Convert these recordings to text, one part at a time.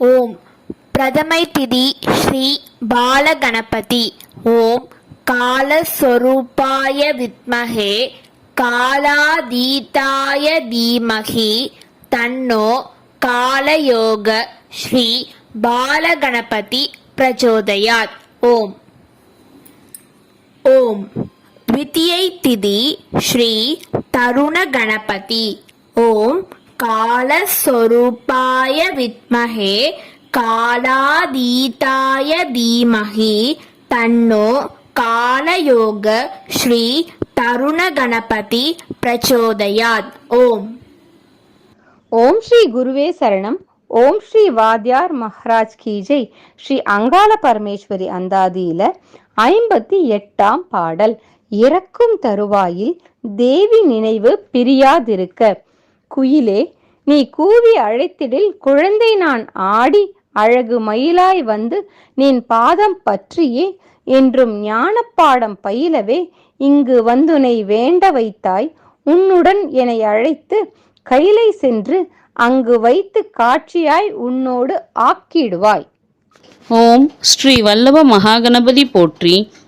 ஓம் பிரதமை திதி ஸ்ரீ பாலகணபதி ஓம் காலஸ்வரூபாய வித்மகே காலாதீதாய தீமகி தன்னோ காலயோக ஸ்ரீ பாலகணபதி பிரச்சோதயாத் ஓம் ஓம் द्वितीयै तिथि श्री तरुणगणपति ॐ காலஸ்வரூபாய வித்மகே காலாதீதாய தீமகி தன்னோ காலயோக ஸ்ரீ தருண கணபதி பிரச்சோதயாத். ஓம். ஓம் ஸ்ரீ குருவே சரணம். ஓம் ஸ்ரீ வாத்யார் மஹராஜ் கீஜை ஸ்ரீ அங்காள பரமேஸ்வரி அந்தாதியில ஐம்பத்தி எட்டாம் பாடல். இறக்கும் தருவாயில் தேவி நினைவு பிரியாதிருக்க. குயிலே நீ கூவி அழைத்திடில் குழந்தை நான் ஆடி அழகு மயிலாய் வந்து நின் பாதம் பற்றியே என்றும் ஞானப்பாடம் பயிலவே இங்கு வந்துனை வேண்ட வைத்தாய் உன்னுடன் என்னை அழைத்து கைலை சென்று அங்கு வைத்து காட்சியாய் உன்னோடு ஆக்கிடுவாய். ஓம் ஸ்ரீ வல்லப மகாகணபதி போற்றி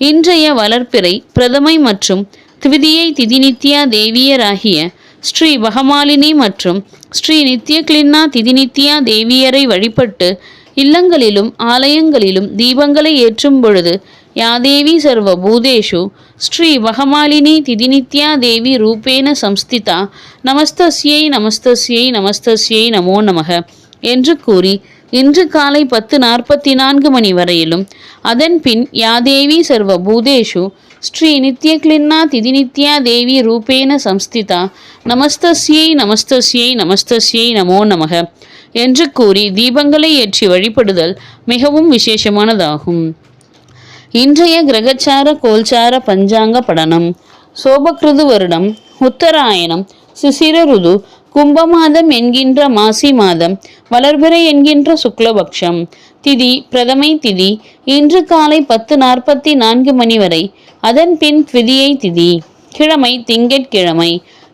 இன்றைய வளர்ப்பிறை பிரதமை மற்றும் திவிதியை திதிநித்யா தேவியராகிய ஸ்ரீ பகமாலினி மற்றும் ஸ்ரீ நித்ய கிளின்னா திதிநித்யா தேவியரை வழிபட்டு இல்லங்களிலும் ஆலயங்களிலும் தீபங்களை ஏற்றும் பொழுது யாதேவி சர்வ பூதேஷு ஸ்ரீ பகமாலினி திதிநித்யா தேவி ரூபேன சம்ஸ்திதா. நமஸ்தஸ்யை நமஸ்தஸ்யை நமஸ்தஸ்யை நமோ நமக என்று கூறி இன்று காலை பத்து நாற்பத்தி நான்கு மணி வரையிலும். அதன் பின் யாதேவி சர்வ பூதேஷு ஸ்ரீ நித்ய கிளின்னா திதிநித்யா தேவி ரூபேன சம்ஸ்திதா நமஸ்தஸ்யை நமஸ்தஸ்யை நமஸ்தஸ்யை நமோ நமக என்று கூறி தீபங்களை ஏற்றி வழிபடுதல் மிகவும் விசேஷமானதாகும். இன்றைய கிரகச்சார கோல்சார பஞ்சாங்க படனம் சோபக்ருது வருடம் உத்தராயணம் சிசிர ருது கும்பமாதம் என்கின்ற மாசி மாதம் வளர்பிறை என்கின்ற சுக்லபக்ஷம். திதி பிரதமை திதி இன்று காலை பத்து நாற்பத்தி நான்கு மணி வரை அதன் பின் த்விதியை திதி. கிழமை திங்கட்கிழமை.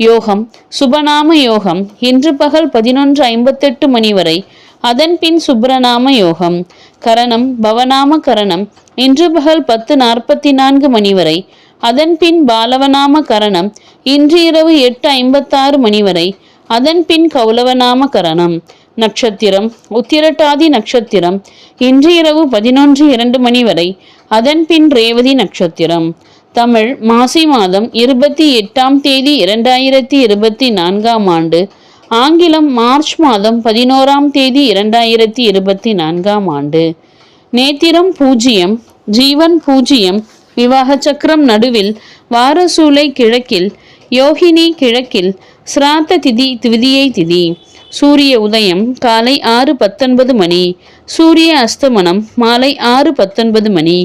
யோகம் சுபநாம யோகம் இன்று பகல் பதினொன்று ஐம்பத்தெட்டு மணி வரை அதன் பின் சுப்ரநாம யோகம். கரணம் பவநாம கரணம் இன்று பகல் பத்து நாற்பத்தி நான்கு மணி வரை அதன் பின் பாலவநாம கரணம் இன்று இரவு எட்டு ஐம்பத்தாறு மணி வரை அதன் பின் கௌலவநாம கரணம் நட்சத்திரம் உத்திரட்டாதி நட்சத்திரம் இன்று இரவு பதினொன்று இரண்டு மணி வரை அதன் பின் ரேவதி நட்சத்திரம். தமிழ் மாசி மாதம் இருபத்தி எட்டாம் தேதி இரண்டாயிரத்தி இருபத்தி நான்காம் ஆண்டு ஆங்கிலம் மார்ச் மாதம் பதினோராம் தேதி இரண்டாயிரத்தி இருபத்தி நான்காம் ஆண்டு. நேத்திரம் பூஜ்ஜியம் ஜீவன் பூஜ்ஜியம் விவாக சக்கரம் நடுவில் வாரசூலை கிழக்கில் யோகினி கிழக்கில் சிராத்த திதி திவிதியை திதி. சூரிய உதயம் காலை ஆறு பத்தொன்பது மணி. சூரிய அஸ்தமனம் மாலை ஆறு பத்தொன்பது மணி.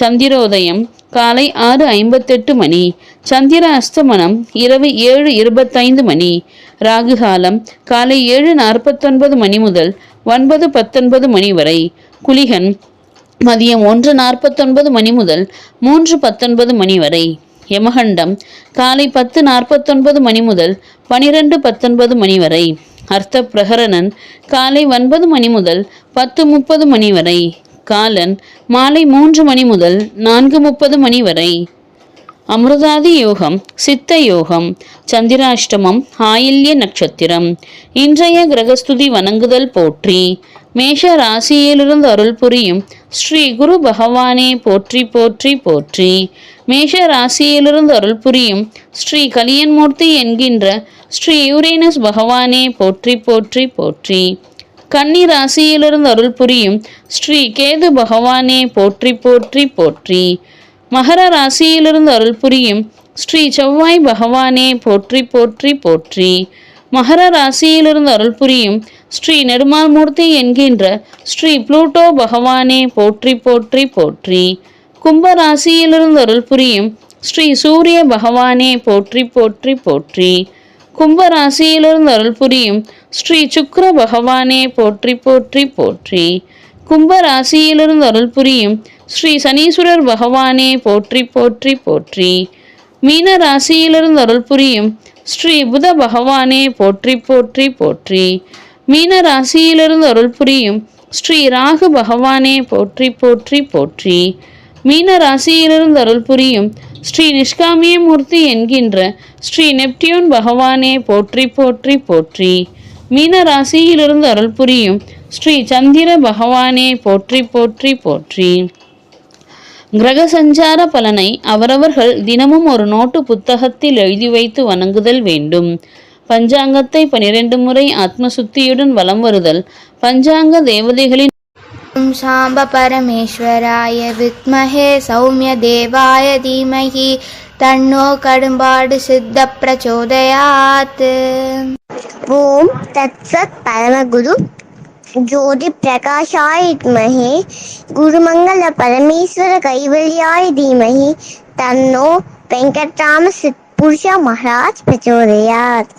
சந்திரோதயம் காலை ஆறு ஐம்பத்தெட்டு மணி. சந்திர அஸ்தமனம் இரவு ஏழு இருபத்தைந்து மணி. ராகுகாலம் காலை ஏழு நாற்பத்தொன்பது மணி முதல் ஒன்பது பத்தொன்பது மணி வரை. குளிகன் மதியம் ஒன்று நாற்பத்தொன்பது மணி முதல் மூன்று பத்தொன்பது மணி வரை. யமகண்டம் காலை பத்து நாற்பத்தொன்பது மணி முதல் பனிரெண்டு பத்தொன்பது மணி வரை. அர்த்த பிரகரணன் காலை ஒன்பது மணி முதல் பத்து முப்பது மணி வரை. காலன் மாலை மூன்று மணி முதல் நான்கு முப்பது மணி வரை. அமிர்தாதி யோகம் சித்த யோகம் சந்திராஷ்டமம் ஆயில்ய நட்சத்திரம் இன்றைய கிரகஸ்துதி வணங்குதல் போற்றி. மேஷ ராசியிலிருந்து அருள் புரியும் ஸ்ரீ குரு பகவானே போற்றி போற்றி போற்றி. மேஷ ராசியிலிருந்து அருள் புரியும் ஸ்ரீ கலியன்மூர்த்தி என்கின்ற ஸ்ரீ யூரேனஸ் பகவானே போற்றி போற்றி போற்றி. கன்னி ராசியிலிருந்து அருள் புரியும் ஸ்ரீ கேது பகவானே போற்றி போற்றி போற்றி. மகர ராசியிலிருந்து அருள் புரியும் ஸ்ரீ செவ்வாய் பகவானே போற்றி போற்றி போற்றி. மகர ராசியிலிருந்து அருள் புரியும் ஸ்ரீ நெடுமால்மூர்த்தி என்கின்ற ஸ்ரீ புளூட்டோ பகவானே போற்றி போற்றி போற்றி. கும்பராசியிலிருந்து அருள் புரியும் ஸ்ரீ சூரிய பகவானே போற்றி போற்றி போற்றி. கும்பராசியிலிருந்து அருள் புரியும் ஸ்ரீ சுக்ர பகவானே போற்றி போற்றி போற்றி. கும்பராசியிலிருந்து அருள் புரியும் ஸ்ரீ சனீஸ்வரர் பகவானே போற்றி போற்றி போற்றி. மீன ராசியிலிருந்து அருள் புரியும் ஸ்ரீ புத பகவானே போற்றி போற்றி போற்றி. மீன ராசியிலிருந்து அருள் புரியும் ஸ்ரீ ராகு பகவானே போற்றி போற்றி போற்றி. மீன ராசியிலிருந்து அருள் புரியும் ஸ்ரீ நிஷ்காமிய மூர்த்தி என்கின்ற ஸ்ரீ நெப்டியூன் பகவானே போற்றி போற்றி போற்றி. மீன ராசியிலிருந்து அருள் புரியும் ஸ்ரீ சந்திர பகவானே போற்றி போற்றி போற்றி. கிரக சஞ்சார பலனை அவரவர்கள் தினமும் ஒரு நோட்டு புத்தகத்தில் எழுதி வைத்து வணங்குதல் வேண்டும். பஞ்சாங்கத்தை பனிரெண்டு முறை ஆத்மசுத்தியுடன் வலம் வருதல். பஞ்சாங்க தேவதைகளின் சாம்ப பரமேஸ்வராய வித்மஹே சௌமிய தேவாய தீமகி தன்னோ கடும்பாடு சித்த பிரச்சோதயாத் ஓம் தத்சத் பரமகுரு ஜோதி பிரகாஷாய வித்மஹே குருமங்கல பரமேஸ்வர கைவல்யாய தீமகி தன்னோ வெங்கட்ராம சித் புருஷா மகாராஜ் பிரச்சோதயாத்